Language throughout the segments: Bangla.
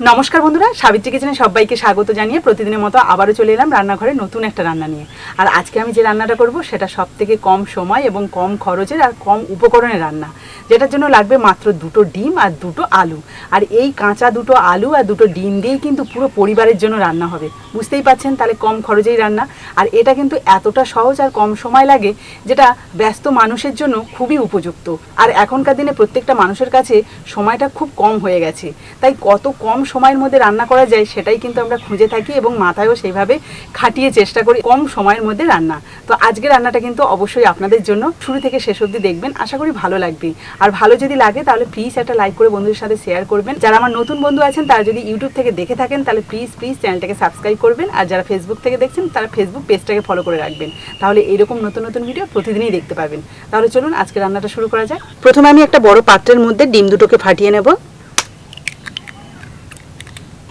নমস্কার বন্ধুরা, সাবিত্রী কিচেনে সবাইকে স্বাগত জানিয়ে প্রতিদিনের মতো আবারও চলে এলাম রান্নাঘরে নতুন একটা রান্না নিয়ে। আর আজকে আমি যে রান্নাটা করব সেটা সব থেকে কম সময় এবং কম খরচের আর কম উপকরণের রান্না, যেটার জন্য লাগবে মাত্র দুটো ডিম আর দুটো আলু। আর এই কাঁচা দুটো আলু আর দুটো ডিম দিয়েই কিন্তু পুরো পরিবারের জন্য রান্না হবে। বুঝতেই পাচ্ছেন তাহলে কম খরচেই রান্না। আর এটা কিন্তু এতটা সহজ আর কম সময় লাগে, যেটা ব্যস্ত মানুষের জন্য খুবই উপযুক্ত। আর এখনকার দিনে প্রত্যেকটা মানুষের কাছে সময়টা খুব কম হয়ে গেছে। তাই কত কম সময়ের মধ্যে রান্না করা যায় সেটাই কিন্তু আমরা খুঁজে থাকি এবং মাথায়ও সেইভাবে খাটিয়ে চেষ্টা করি কম সময়ের মধ্যে রান্না। তো আজকে রান্নাটা কিন্তু অবশ্যই আপনাদের জন্য। শুরু থেকে শেষ অবধি দেখবেন। আশা করি ভালো লাগবে। আর ভালো যদি লাগে তাহলে প্লিজ একটা লাইক করে বন্ধুদের সাথে শেয়ার করবেন। যারা আমার নতুন বন্ধু আছেন, তারা যদি ইউটিউব থেকে দেখে থাকেন, তাহলে প্লিজ প্লিজ চ্যানেলটাকে সাবস্ক্রাইব করবেন। আর যারা ফেসবুক থেকে দেখছেন, তারা ফেসবুক পেজটাকে ফলো করে রাখবেন। তাহলে এরকম নতুন নতুন ভিডিও প্রতিদিনই দেখতে পাবেন। তাহলে চলুন আজকে রান্নাটা শুরু করা যাক। প্রথমে আমি একটা বড় পাত্রের মধ্যে ডিম দুটোকে ফাটিয়ে নেব।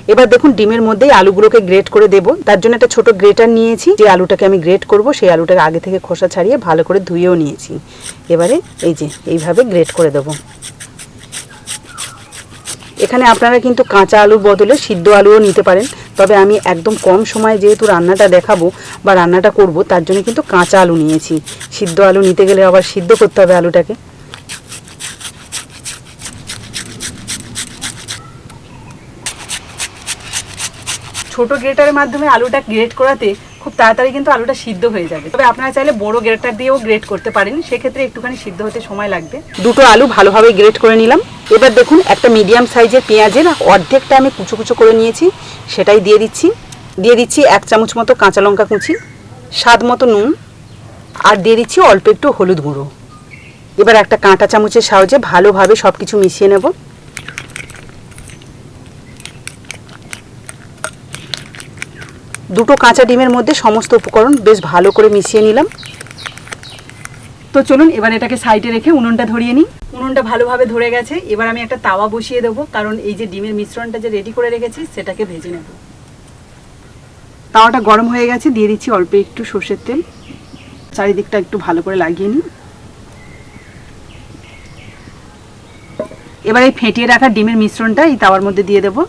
এবার দেখুন ডিমের মধ্যেই আলুগুলোকে গ্রেট করে দেব। তার জন্য একটা ছোট গ্রেটার নিয়েছি। যে আলুটাকে আমি গ্রেট করব, সেই আলুটাকে আগে থেকে খোসা ছাড়িয়ে ভালো করে ধুয়েও নিয়েছি। এবারে এই যে, এইভাবে গ্রেট করে দেব। এখানে আপনারা কিন্তু কাঁচা আলুর বদলে সিদ্ধ আলুও নিতে পারেন। তবে আমি একদম কম সময়ে যেহেতু রান্নাটা দেখাবো বা রান্নাটা করব, তার জন্য কিন্তু কাঁচা আলু নিয়েছি। সিদ্ধ আলু নিতে গেলে আবার সিদ্ধ করতে হবে আলুটাকে। ছোট গ্রেটারের মাধ্যমে আলুটা গ্রেট করাতে খুব তাড়াতাড়ি কিন্তু আলুটা সিদ্ধ হয়ে যাবে। তবে আপনারা চাইলে বড় গ্রেটার দিয়েও গ্রেট করতে পারেন, সেক্ষেত্রে একটুখানি সিদ্ধ হতে সময় লাগবে। দুটো আলু ভালোভাবে গ্রেট করে নিলাম। এবার দেখুন, একটা মিডিয়াম সাইজের পেঁয়াজের অর্ধেকটা আমি কুচো কুচো করে নিয়েছি, সেটাই দিয়ে দিচ্ছি। দিয়ে দিচ্ছি এক চামচ মতো কাঁচা লঙ্কা কুচি, স্বাদ মতো নুন, আর দিয়ে দিচ্ছি অল্প একটু হলুদ গুঁড়ো। এবার একটা কাঁটা চামচের সাহায্যে ভালোভাবে সব কিছু মিশিয়ে নেব। দুটো কাঁচা ডিমের মধ্যে সমস্ত উপকরণ বেশ ভালো করে মিশিয়ে নিলাম। তো চলুন, এবার এটাকে সাইডে রেখে উনুনটা ধরিয়ে নিই। উনুনটা ভালোভাবে ধরে গেছে। এবার আমি একটা তাওয়া বসিয়ে দেবো, কারণ এই যে ডিমের মিশ্রণটা যে রেডি করে রেখেছি, সেটাকে ভেজে নেব। তাওয়াটা গরম হয়ে গেছে, দিয়ে দিচ্ছি অল্প একটু সর্ষের তেল। চারিদিকটা একটু ভালো করে লাগিয়ে নিই। এবার এই ফেটিয়ে রাখা ডিমের মিশ্রণটা এই তাওয়ার মধ্যে দিয়ে দেবো।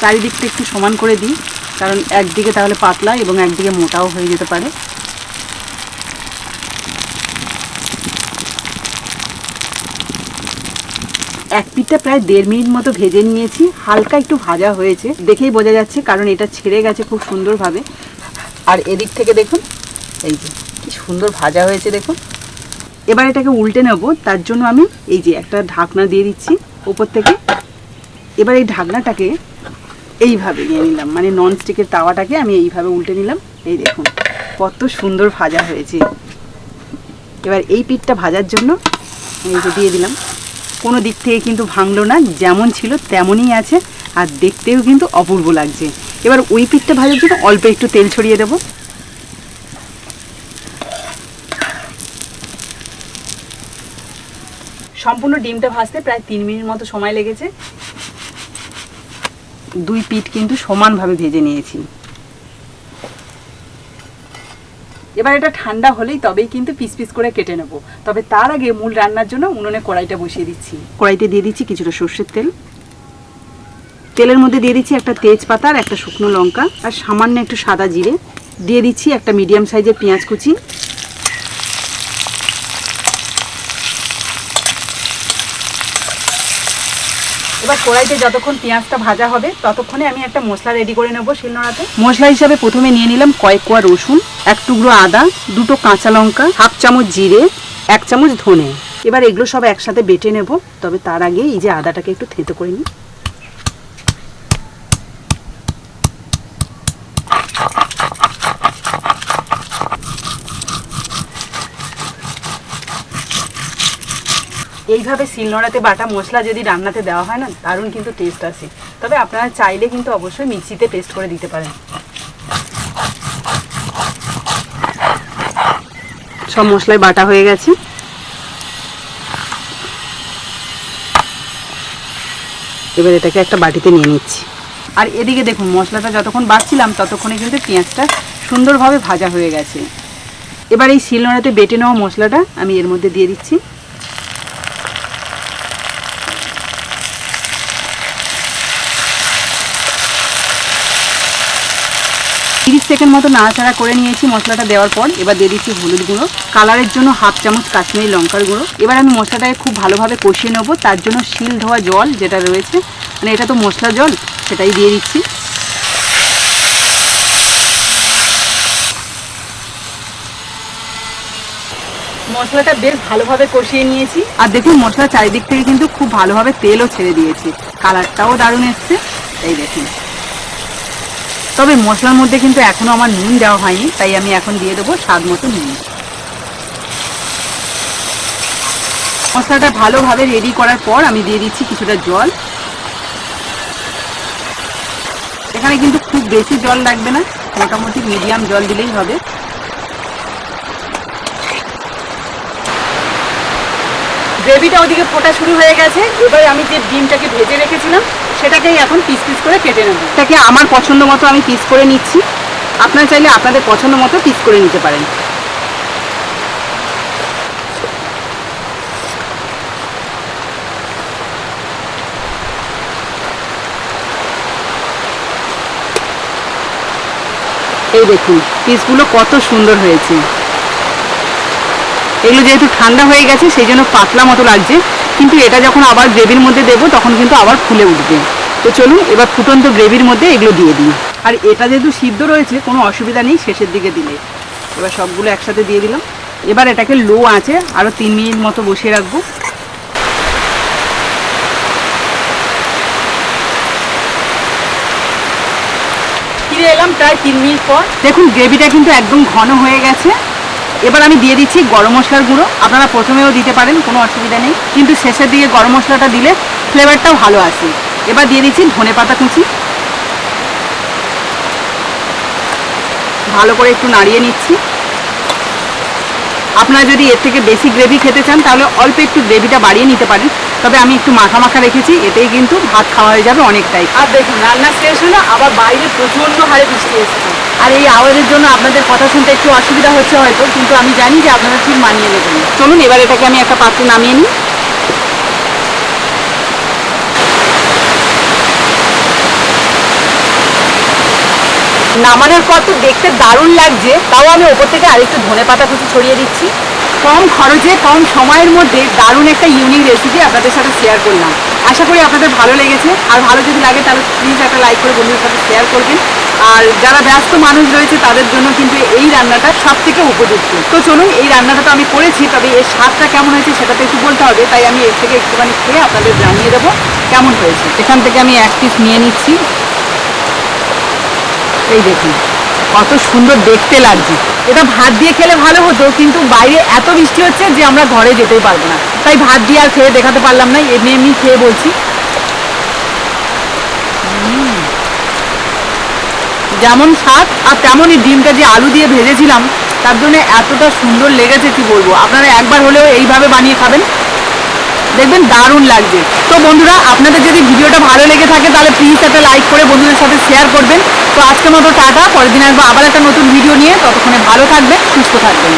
চারিদিকটা একটু সমান করে দিই, কারণ একদিকে তাহলে পাতলা এবং একদিকে মোটাও হয়ে যেতে পারে। এক পিঠটা প্রায় দেড় মিনিট মতো ভেজে নিয়েছি, হালকা একটু ভাজা হয়েছে, দেখেই বোঝা যাচ্ছে কারণ এটা ছেড়ে গেছে খুব সুন্দরভাবে। আর এদিক থেকে দেখুন, এই যে কি সুন্দর ভাজা হয়েছে দেখুন। এবার এটাকে উল্টে নেব, তার জন্য আমি এই যে একটা ঢাকনা দিয়ে দিচ্ছি উপর থেকে। এবার এই ঢাকনাটাকে এইভাবে নিয়ে নিলাম। মানে নন স্টিকের তাওয়াটাকে আমি এইভাবে উল্টে নিলাম। এই দেখুন, কত সুন্দর ভাজা হয়েছে। এবার এই পিঠটা ভাজার জন্য যে দিয়ে দিলাম। কোনো দিক থেকে কিন্তু ভাঙলো না, যেমন ছিল তেমনই আছে, আর দেখতেও কিন্তু অপূর্ব লাগছে। এবার ওই পিঠটা ভাজার জন্য অল্প একটু তেল ছড়িয়ে দেবো। সম্পূর্ণ ডিমটা ভাজতে প্রায় তিন মিনিট মতো সময় লেগেছে। দুই পিঠ কিন্তু সমানভাবে ভেজে নিয়েছি। এবার এটা ঠান্ডা হলেই তবেই কিন্তু পিস পিস করে কেটে নেব। তবে তার আগে মূল রান্নার জন্য উনুনে কড়াইটা বসিয়ে দিচ্ছি। কড়াইতে দিয়ে দিচ্ছি কিছুটা সর্ষের তেল। তেলের মধ্যে দিয়ে দিচ্ছি একটা তেজপাতা আর একটা শুকনো লঙ্কা আর সামান্য একটু সাদা জিরে। দিয়ে দিচ্ছি একটা মিডিয়াম সাইজের পেঁয়াজ কুচি। এবার কড়াইতে যতক্ষণ পেঁয়াজটা ভাজা হবে, ততক্ষণে আমি একটা মশলা রেডি করে নেব শিলনোড়াতে। মশলা হিসাবে প্রথমে নিয়ে নিলাম কয়েক কোয়া রসুন, এক টুকরো আদা, দুটো কাঁচা লঙ্কা, হাফ চামচ জিরে, এক চামচ ধনে। এবার এগুলো সব একসাথে বেটে নেব, তবে তার আগে এই যে আদাটাকে একটু থেঁতো করে নিই। এইভাবে শিলনোড়াতে বাটা মশলা যদি রান্নাতে দেওয়া হয় না, দারুণ কিন্তু টেস্ট আসে। তবে আপনারা চাইলে কিন্তু অবশ্যই মিক্সিতে পেস্ট করে দিতে পারেন। সব মশলায় বাটা হয়ে গেছে। এবার এটাকে একটা বাটিতে নিয়ে নিচ্ছি। আর এদিকে দেখুন, মশলাটা যতক্ষণ বাড়ছিলাম, ততক্ষণে কিন্তু পেঁয়াজটা সুন্দরভাবে ভাজা হয়ে গেছে। এবার এই শিলনোড়াতে বেটে নেওয়া মশলাটা আমি এর মধ্যে দিয়ে দিচ্ছি। তিরিশ সেকেন্ড মতো নাড়াচাড়া করে নিয়েছি মশলাটা দেওয়ার পর। এবার দিয়ে দিচ্ছি হলুদ গুঁড়ো। কালারের জন্য হাফ চামচ কাশ্মীরি লঙ্কার গুঁড়ো। এবার আমি মশলাটাকে খুব ভালোভাবে কষিয়ে নেব। তার জন্য শিল ধোয়া জল যেটা রয়েছে মানে এটা তো মশলা জল, সেটাই দিয়ে দিচ্ছি। মশলাটা বেশ ভালোভাবে কষিয়ে নিয়েছি। আর দেখুন, মশলা চারিদিক থেকে কিন্তু খুব ভালোভাবে তেলও ছেড়ে দিয়েছি। কালারটাও দারুণ এসছে। এই দেখুন। তবে মশলার মধ্যে কিন্তু এখনও আমার নুন দেওয়া হয়নি, তাই আমি এখন দিয়ে দেবো স্বাদ মতো নুন। মশলাটা ভালোভাবে রেডি করার পর আমি দিয়ে দিচ্ছি কিছুটা জল। এখানে কিন্তু খুব বেশি জল লাগবে না, মোটামুটি মিডিয়াম জল দিলেই হবে। গ্রেভিটা ওদিকে ফোটা শুরু হয়ে গেছে, এবার আমি যে ডিমটাকে ভেজে রেখেছিলাম সেটাকেই এখন পিস পিস করে কেটে নেব। এটাকে আমার পছন্দ মতো আমি পিস করে নিচ্ছি। আপনারা চাইলে আপনাদের পছন্দ মতো পিস করে নিতে পারেন। এই দেখুন পিসগুলো কত সুন্দর হয়েছে। এগুলো যেহেতু ঠান্ডা হয়ে গেছে সেই জন্য পাতলা মতো লাগছে। কিন্তু এটা যখন আবার গ্রেভির মধ্যে দেবো তখন কিন্তু আবার ফুলে উঠবে। তো চলুন এবার ফুটন্ত গ্রেভির মধ্যে এগুলো দিয়ে দিই। আর এটা যেহেতু সিদ্ধ রয়েছে কোনো অসুবিধা নেই শেষের দিকে দিলে। এবার সবগুলো একসাথে দিয়ে দিলাম। এবার এটাকে লো আছে আরও তিন মিনিট মতো বসিয়ে রাখব। ফিরে এলাম প্রায় তিন মিনিট পর। দেখুন গ্রেভিটা কিন্তু একদম ঘন হয়ে গেছে। এবার আমি দিয়ে দিচ্ছি গরম মশলার গুঁড়ো। আপনারা প্রথমেও দিতে পারেন, কোনো অসুবিধা নেই। কিন্তু শেষের দিকে গরম মশলাটা দিলে ফ্লেভারটাও ভালো আসে। এবার দিয়ে দিচ্ছি ধনে পাতা কুচি। ভালো করে একটু নাড়িয়ে নিচ্ছি। আপনারা যদি এর থেকে বেশি গ্রেভি খেতে চান, তাহলে অল্প একটু গ্রেভিটা বাড়িয়ে নিতে পারেন। তবে আমি একটু মাখা মাখা রেখেছি, এতেই কিন্তু ভাত খাওয়া হয়ে যাবে অনেকটাই। আর দেখুন, রান্না শেষ হলো আবার বাইরে প্রচণ্ড হারে বৃষ্টি এসেছে। আর এই আওয়াজের জন্য আপনাদের কথা শুনতে একটু অসুবিধা হচ্ছে হয়তো, কিন্তু আমি জানি যে আপনারা ঠিক মানিয়ে নেবেন। চলুন, এবার এটাকে আমি একটা পাত্রে নামিয়ে নিই। নামানোর পর তো দেখতে দারুণ লাগছে, তাও আমি ওপর থেকে আরেকটু ধনে পাতা কুচি ছড়িয়ে দিচ্ছি। কম খরচে, কম সময়ের মধ্যে দারুণ একটা ইউনিক রেসিপি আপনাদের সাথে শেয়ার করলাম। আশা করি আপনাদের ভালো লেগেছে। আর ভালো যদি লাগে তাহলে প্লিজ একটা লাইক করে বন্ধুদের সাথে শেয়ার করবেন। আর যারা ব্যস্ত মানুষ রয়েছে, তাদের জন্য কিন্তু এই রান্নাটা সব থেকে উপযুক্ত। তো চলুন, এই রান্নাটা তো আমি করেছি, তবে এর স্বাদটা কেমন হয়েছে সেটা তো একটু বলতে হবে। তাই আমি এর থেকে একটুখানি খেয়ে আপনাদের জানিয়ে দেবো কেমন হয়েছে। এখান থেকে আমি এক পিস নিয়ে নিচ্ছি। এই দেখুন, কত সুন্দর দেখতে লাগছে। এটা ভাত দিয়ে খেলে ভালো হতো, কিন্তু বাইরে এত বৃষ্টি হচ্ছে যে আমরা ঘরে যেতেই পারব না। তাই ভাত দিয়ে আর খেয়ে দেখাতে পারলাম না, এমনি এমনি খেয়ে বলছি। যেমন স্বাদ আর তেমনই ডিমটা যে আলু দিয়ে ভেজেছিলাম, তার জন্য এতটা সুন্দর লেগেছে কি বলব? আপনারা একবার হলেও এইভাবে বানিয়ে খাবেন। দেখবেন দারুণ লাগছে তো বন্ধুরা, আপনাদের যদি ভিডিওটা ভালো লেগে থাকে, তাহলে প্লিজ একটা লাইক করে বন্ধুদের সাথে শেয়ার করবেন। তো আজকের মতো টাটা, পরের দিন আসব আবার একটা নতুন ভিডিও নিয়ে। ততক্ষণে ভালো থাকবেন, সুস্থ থাকবেন।